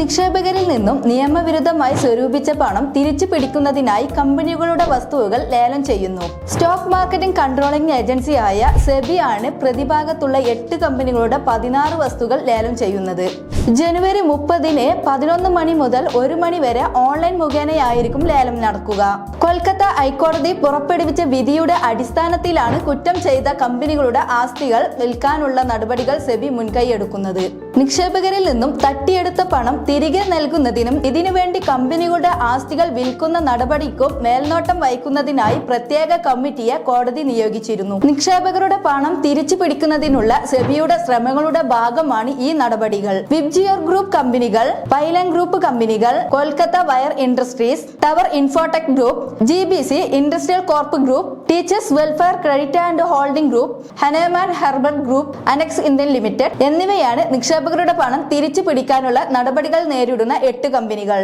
നിക്ഷേപകരിൽ നിന്നും നിയമവിരുദ്ധമായി സ്വരൂപിച്ച പണം തിരിച്ചു പിടിക്കുന്നതിനായി കമ്പനികളുടെ വസ്തുവകൾ ലേലം ചെയ്യുന്നു. സ്റ്റോക്ക് മാർക്കറ്റിംഗ് കൺട്രോളിംഗ് ഏജൻസിയായ സെബി ആണ് പ്രതിഭാഗത്തുള്ള എട്ട് കമ്പനികളുടെ പതിനാറ് വസ്തുക്കൾ ലേലം ചെയ്യുന്നത്. ജനുവരി മുപ്പതിന് പതിനൊന്ന് മണി മുതൽ ഒരു മണി വരെ ഓൺലൈൻ മുഖേനയായിരിക്കും ലേലം നടക്കുക. കൊൽക്കത്ത ഹൈക്കോടതി പുറപ്പെടുവിച്ച വിധിയുടെ അടിസ്ഥാനത്തിലാണ് കുറ്റം ചെയ്ത കമ്പനികളുടെ ആസ്തികൾ വിൽക്കാനുള്ള നടപടികൾ സെബി മുൻകൈയെടുക്കുന്നത്. നിക്ഷേപകരിൽ നിന്നും തട്ടിയെടുത്ത പണം തിരികെ നൽകുന്നതിനും ഇതിനുവേണ്ടി കമ്പനികളുടെ ആസ്തികൾ വിൽക്കുന്ന നടപടിക്കും മേൽനോട്ടം വഹിക്കുന്നതിനായി പ്രത്യേക കമ്മിറ്റിയെ കോടതി നിയോഗിച്ചിരുന്നു. നിക്ഷേപകരുടെ പണം തിരിച്ചു പിടിക്കുന്നതിനുള്ള സെബിയുടെ ശ്രമങ്ങളുടെ ഭാഗമാണ് ഈ നടപടികൾ. വിബ്ജിയോർ ഗ്രൂപ്പ് കമ്പനികൾ പൈലൻ ഗ്രൂപ്പ് കമ്പനികൾ Kolkata wire industries tower infotech group G B C industrial corp group teachers welfare credit and holding group Hahnemann herbal group annex Indian limited എന്നിവയാണ് നിക്ഷേപകരുടെ പണം തിരിച്ചു പിടിക്കാനുള്ള നടപടികൾ നേരിടുന്ന എട്ട് കമ്പനികൾ.